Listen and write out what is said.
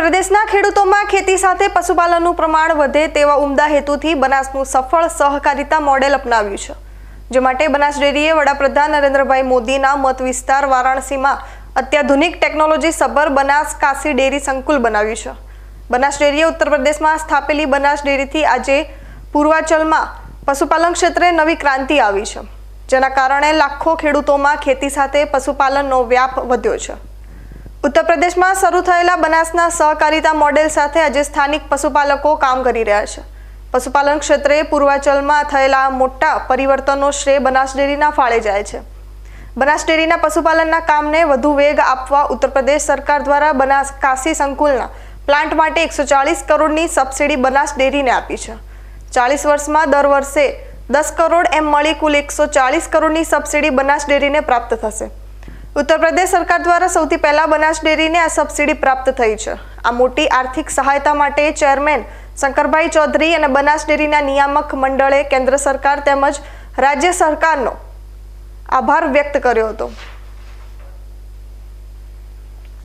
પ્રદેશના ખેડૂતોમાં ખેતી સાથે પશુપાલનનું પ્રમાણ વધે તેવા ઉમદા હેતુથી બનાસનું સફળ સહકારિતા મોડેલ અપનાવ્યું છે. જે માટે બનાસ ડેરીએ વડાપ્રધાન નરેન્દ્રભાઈ મોદીના મત વિસ્તાર વારાણસીમાં અત્યાધુનિક ટેકનોલોજી સભર બનાસ કાશી ડેરી સંકુલ બનાવ્યું છે. બનાસ ડેરીએ ઉત્તર પ્રદેશમાં સ્થાપેલી બનાસ ડેરીથી આજે પૂર્વાચલમાં પશુપાલન ક્ષેત્રે નવી ક્રાંતિ આવી છે. જેના કારણે લાખો ખેડૂતોમાં ખેતી સાથે પશુપાલનનો વ્યાપ વધ્યો છે. ઉત્તર પ્રદેશમાં શરૂ થયેલા બનાસના સહકારિતા મોડેલ સાથે આજે સ્થાનિક પશુપાલકો કામ કરી રહ્યા છે. પશુપાલન ક્ષેત્રે પૂર્વાચલમાં થયેલા મોટા પરિવર્તનો શ્રેય બનાસ ડેરીના ફાળે જાય છે. બનાસ ડેરીના પશુપાલનના કામને વધુ વેગ આપવા ઉત્તર પ્રદેશ સરકાર દ્વારા બનાસ કાશી સંકુલના પ્લાન્ટ માટે એકસો ચાલીસ કરોડની સબસિડી બનાસ ડેરીને આપી છે. ચાલીસ વર્ષમાં દર વર્ષે દસ કરોડ એમ મળી કુલ એકસો ચાલીસ કરોડની સબસિડી બનાસ ડેરીને પ્રાપ્ત થશે. ઉત્તર પ્રદેશ સરકાર દ્વારા સૌથી પહેલા બનાસ ડેરીને આ સબસિડી પ્રાપ્ત થઈ છે. આ મોટી આર્થિક સહાયતા માટે ચેરમેન શંકરભાઈ ચૌધરી અને બનાસ ડેરીના નિયામક મંડળે કેન્દ્ર સરકાર તેમજ રાજ્ય સરકારનો આભાર વ્યક્ત કર્યો હતો.